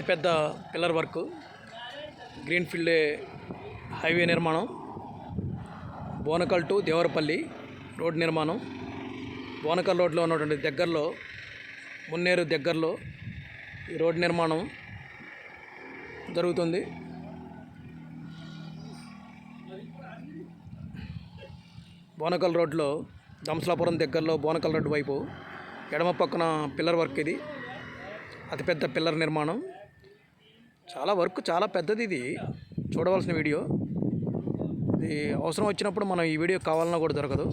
అతిపెద్ద pillar work. Greenfield highway నిర్మాణం. Bonakal to Devarapalli road నిర్మాణం. బోనకల్ రోడ్లో ఉన్నటువంటి దగ్గరలో మున్నేరు దగ్గరలో ఈ రోడ్ నిర్మాణం జరుగుతుంది. బోనకల్ రోడ్లో దంసలాపురం దగ్గరలో బోనకల్ రోడ్డు వైపు ఎడమ పక్కన పిల్లర్ వర్క్ ఇది. అతిపెద్ద పిల్లర్ నిర్మాణం. చాలా వర్క్ చాలా పెద్దది ఇది. చూడవలసిన వీడియో. ఇది అవసరం వచ్చినప్పుడు మనం ఈ వీడియో కావాలన్నా కూడా దొరకదు.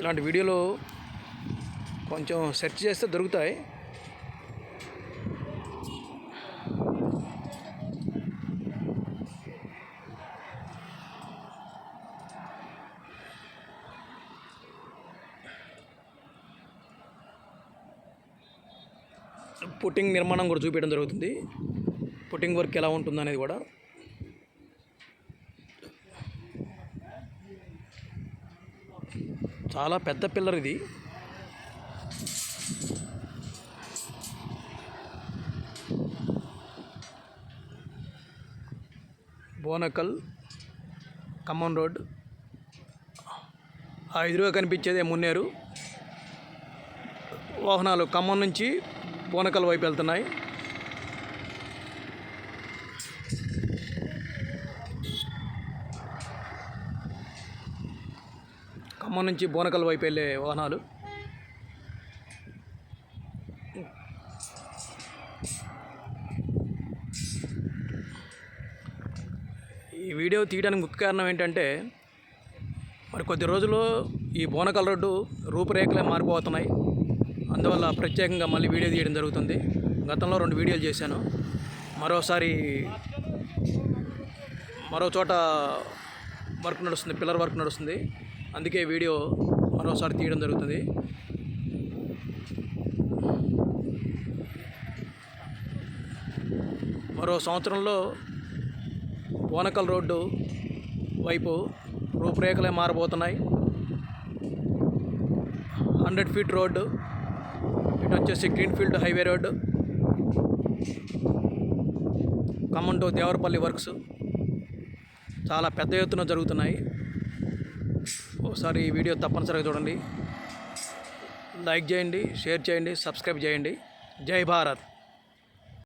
ఇలాంటి వీడియోలు కొంచెం సెర్చ్ చేస్తే దొరుకుతాయి. పుట్టింగ్ నిర్మాణం కూడా చూపించడం జరుగుతుంది. పుట్టింగ్ వర్క్ ఎలా ఉంటుంది అనేది కూడా. చాలా పెద్ద పిల్లర్ ఇది. బోనకల్ ఖమ్మం రోడ్. ఆ ఎదురుగా కనిపించేదే మున్నేరు. వాహనాలు ఖమ్మం నుంచి బోనకల్ వైపు వెళ్తున్నాయి. ఖమ్మం నుంచి బోనకల్ వైపు వెళ్ళే వాహనాలు. ఈ వీడియో తీయడానికి ముఖ్య కారణం ఏంటంటే మరి కొద్ది రోజులు ఈ బోనకల్ రోడ్డు రూపురేఖలే మారిపోతున్నాయి. అందువల్ల ప్రత్యేకంగా మళ్ళీ వీడియో తీయడం జరుగుతుంది. గతంలో రెండు వీడియోలు చేశాను. మరోసారి మరో చోట వర్క్ నడుస్తుంది పిల్లర్ వర్క్ నడుస్తుంది. అందుకే వీడియో మరోసారి తీయడం జరుగుతుంది. మరో సంవత్సరంలో ఓనకల్ రోడ్డు వైపు రూపురేఖలే మారబోతున్నాయి. హండ్రెడ్ ఫీట్ రోడ్డు ఇటు వచ్చేసి greenfield highway road Khammam to Devarapalli works. చాలా పెద్ద ఎత్తున జరుగుతున్నాయి. ఒకసారి ఈ వీడియో తప్పనిసరిగా చూడండి. లైక్ చేయండి షేర్ చేయండి సబ్స్క్రైబ్ చేయండి. జై భారత్.